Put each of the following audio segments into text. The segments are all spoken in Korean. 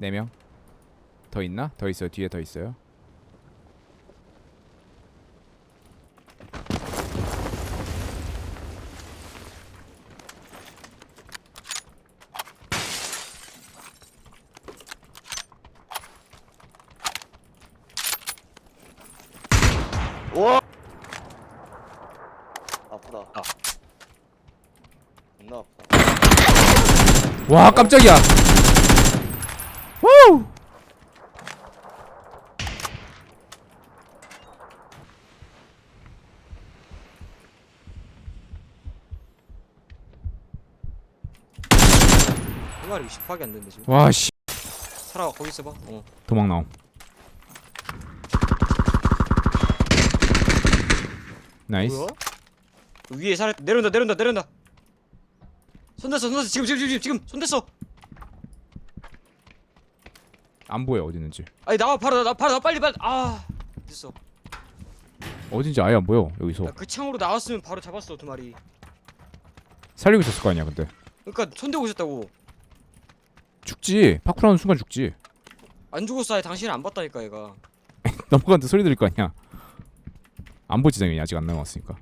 네 명. 더 있나? 더 있어요. 뒤에 더 있어요. 와 아프다 아. 아프다 와 깜짝이야. 우! 한 마리 20파기 안 된대 지금 와 씨. 살아 거기 있어봐 어 도망 나옴. 나이스. 뭐야? 위에 살 내려온다 내려온다 내려온다 손댔어 손댔어 지금 지금 지금 지금 손댔어 안 보여 어디 있는지. 아니 나와 바로 나 바로 나 빨리 빨리 아 됐어 어딘지 아예 안 보여 여기서. 야, 그 창으로 나왔으면 바로 잡았어 두 마리 살리고 있었을 거 아니야 근데. 그러니까 손대고 있었다고 죽지. 파쿠라는 순간 죽지. 안 죽었어 아예 당신은 안 봤다니까 얘가 넘어갔는데 소리 들릴 거 아니야. 안 보지 당연히 아직 안 나왔으니까.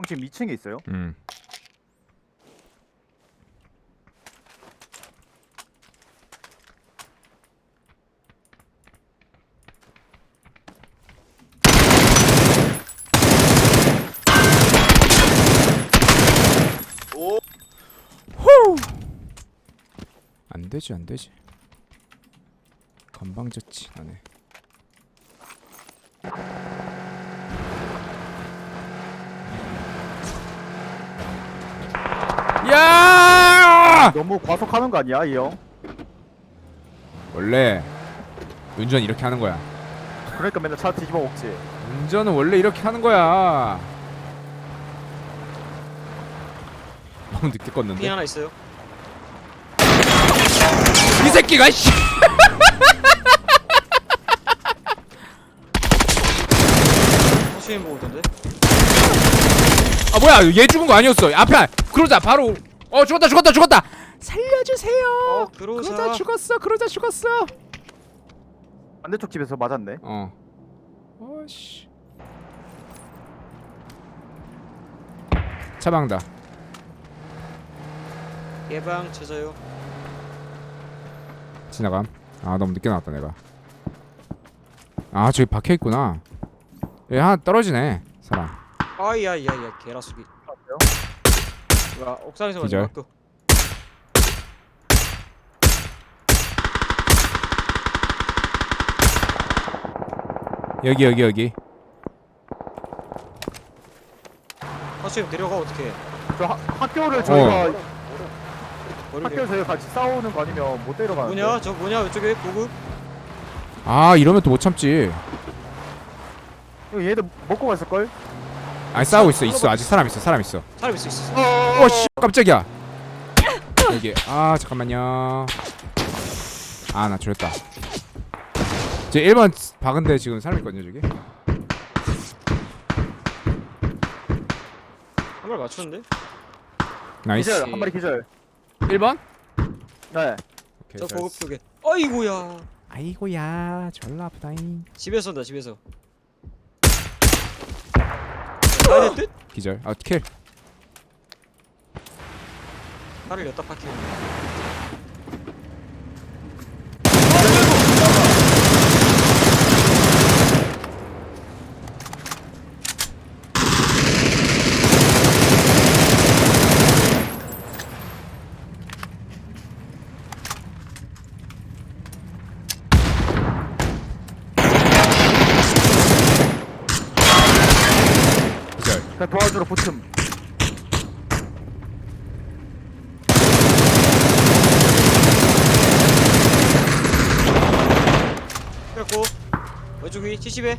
형 지금 2층에 있어요? 음. 오안 되지 안 되지. 건방졌지 나네. 야! 너무 과속하는 거 아니야 이 형? 원래 운전 이렇게 하는 거야. 그러니까 맨날 차 뒤집어 먹지 운전은 원래 이렇게 하는 거야. 너무 늦게 핑 껐는데. 하나 있어요 이 새끼가 씨. 호수인 보고 있던데 아 뭐야 얘 죽은 거 아니었어. 앞에 그러자 바로 어 죽었다 죽었다 죽었다. 살려주세요. 어 그러자 그러자 죽었어. 그러자 죽었어. 반대쪽 집에서 맞았네 어. 어씨. 차방다. 예방 쳐져요 지나감. 아 너무 늦게 나왔다 내가. 아 저기 박혀 있구나. 얘 하나 떨어지네 사람. 아이야야야 개라수기 야 옥상에서 기절. 맞은 거 여기 여기 여기. 호수인 내려가 어떻게 저 하, 학교를 저희가 머리 학교 저희가 같이 싸우는 거 아니면 못 데려가는데 뭐냐 저 뭐냐 이쪽에 보급 아 이러면 또 못 참지. 형 얘들 먹고 갔을 걸? 아니 싸우고 있어 있어 아직 사람 있어 사람 있어. 사람 있어 있어 어씨 깜짝이야. 여기 아 잠깐만요. 아 나 죽였다. 제 1번 박은데 지금 사람 있거든요 저기. 한발 맞췄는데 나이스. 기절 한 마리 기절 1번? 네 오케이, 저 잘했어. 보급 쪽에 아이고야 아이고야 졸라 아프다잉. 집에서 온다 집에서 가야 될 듯? 기절. 아 킬. 팔을 여다 파키고 기절. 그냥 도와주러 붙음 70에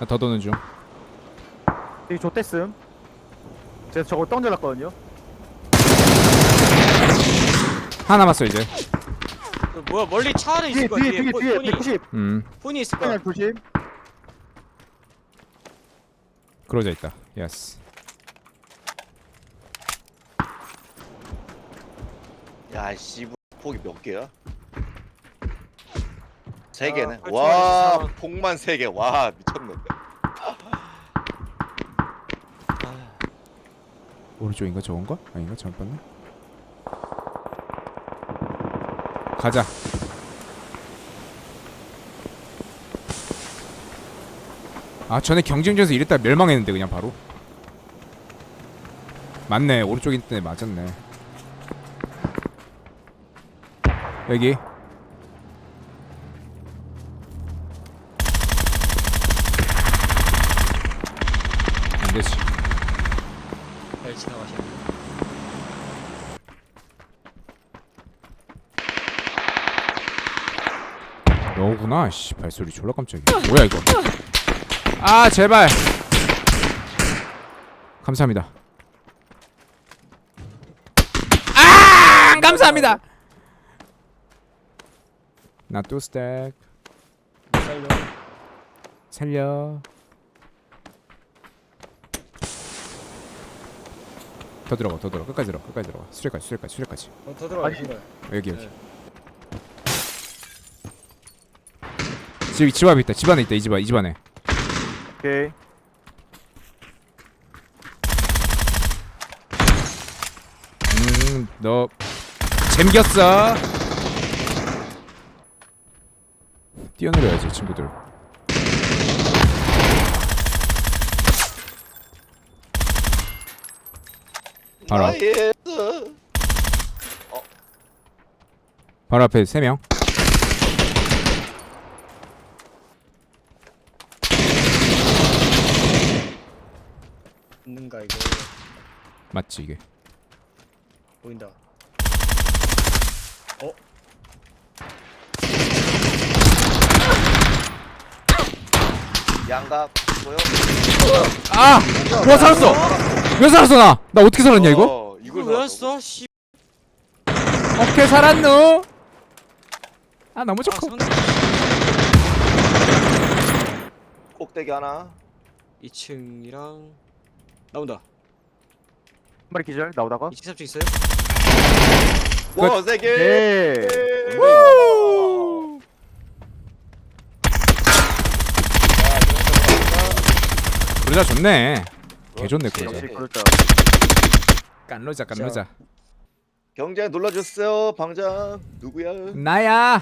나더 도는 중. 이 좆됐음. 제가 저거 던져놨거든요. 하나 남았어 이제. 그 뭐야 멀리 차 안에 뒤에 있을 거야 뒤에 뒤에. 뒤에 폰- 뒤에 폰이 190 음. 폰이 있을 거야. 그냥 조심. 그러자 있다. 예스. 야 씨부 폭이 몇 개야? 세 개네. 아, 와 펼쳐가지고 폭만 세 개. 와 미쳤네. 오른쪽인가 저건가? 아닌가 잘못 봤네 가자 아 전에 경쟁전에서 이랬다 멸망했는데 그냥 바로 맞네 오른쪽 인터넷 맞았네 여기. 안되지 잘 지나가셔 너구나 씨 발소리 졸라 깜짝이야. 뭐야 이거? 아 제발! 감사합니다. 아 감사합니다 나 또 스택. 살려. 살려. 더 들어가 더 들어가. 끝까지 들어가 끝까지 들어가. 수레까지 수레까지 수레까지. 어, 더 들어가 아니. 신발 여기 여기. 네. 집, 집 앞에 있다. 집 안에 있다 이 집 안에 이집 안에. 오케이. 음너 잼겼어 뛰어내려야지 친구들. 바로. 나이스. 바로 앞에 세 명. 있는가 이거? 맞지 이게. 보인다 양각 보여? 아! 와 살았어! 왜 살았어 나? 나 어떻게 살았냐 이거? 어, 이걸 왜 살았다고? 왔어? 씨 어떻게 살았노? 아 너무 아, 좋고 선... 꼭대기 하나. 2층이랑 나온다 한 마리 기절 나오다가 2층 3층 있어요? 와, 세 개. 네 우! 그러자 좋네 개 좋네. 그러자 역시 깐로자 깐로자 경쟁 눌러주세요, 방장. 누구야? 나야